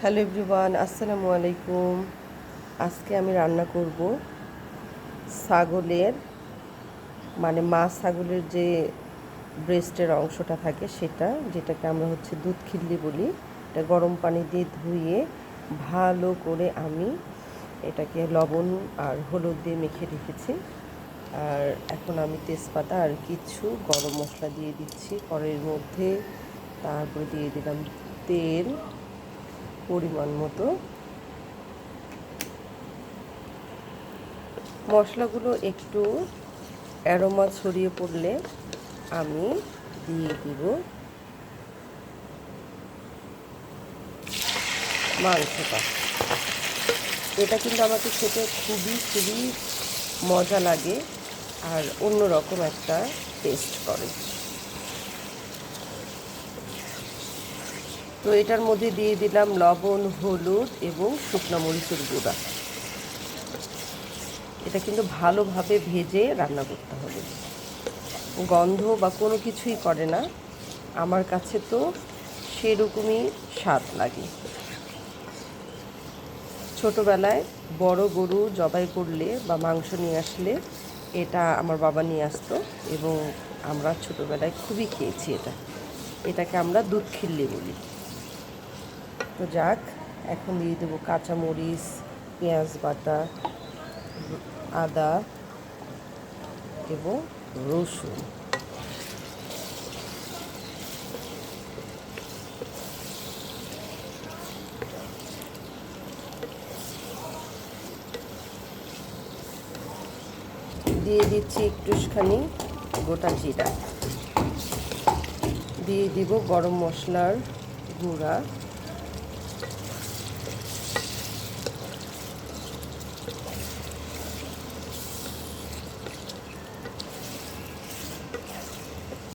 Hello everyone, আসসালামু আলাইকুম। আজকে আমি রান্না করব ছাগলের মানে মা ছাগলের যে ব্রেস্টের অংশটা থাকে সেটা, যেটাকে আমরা হচ্ছে দুধ খিল্লি বলি, এটা গরম পানি দিয়ে ধুয়ে ভালো করে আমি এটাকে লবণ আর হলুদ দিয়ে মেখে রেখেছি। আর এখন আমি তেজপাতা আর কিছু গরম মশলা দিয়ে দিচ্ছি। কড়াইয়ের মধ্যে তারপরে দিয়ে দিলাম তেল। পরিমাণ মতো। মশলাগুলো একটু অ্যারোমা ছড়িয়ে পড়লে আমি দিয়ে দিব মাংসটা। এটা কিন্তু আমাকে খেতে খুবই খুবই মজা লাগে আর অন্যরকম একটা টেস্ট করে। তো এটার মধ্যে দিয়ে দিলাম লবণ, হলুদ এবং শুকনো মরিচের গুঁড়া। এটা কিন্তু ভালোভাবে ভেজে রান্না করতে হবে। গন্ধ বা কোনো কিছুই করে না। আমার কাছে তো সেরকমই স্বাদ লাগে। ছোটোবেলায় বড় গরু জবাই করলে বা মাংস নিয়ে আসলে এটা আমার বাবা নিয়ে আসতো এবং আমরা ছোটোবেলায় খুবই খেয়েছি এটা। এটাকে আমরা দুধ খিল্লি বলি। তো যাক, এখন দিয়ে দেবো কাঁচামরিচ, পেঁয়াজ বাটা, আদা এবং রসুন। দিয়ে দিচ্ছি একটুখানি গোটা জিরা। দিয়ে দিব গরম মশলার গুঁড়া।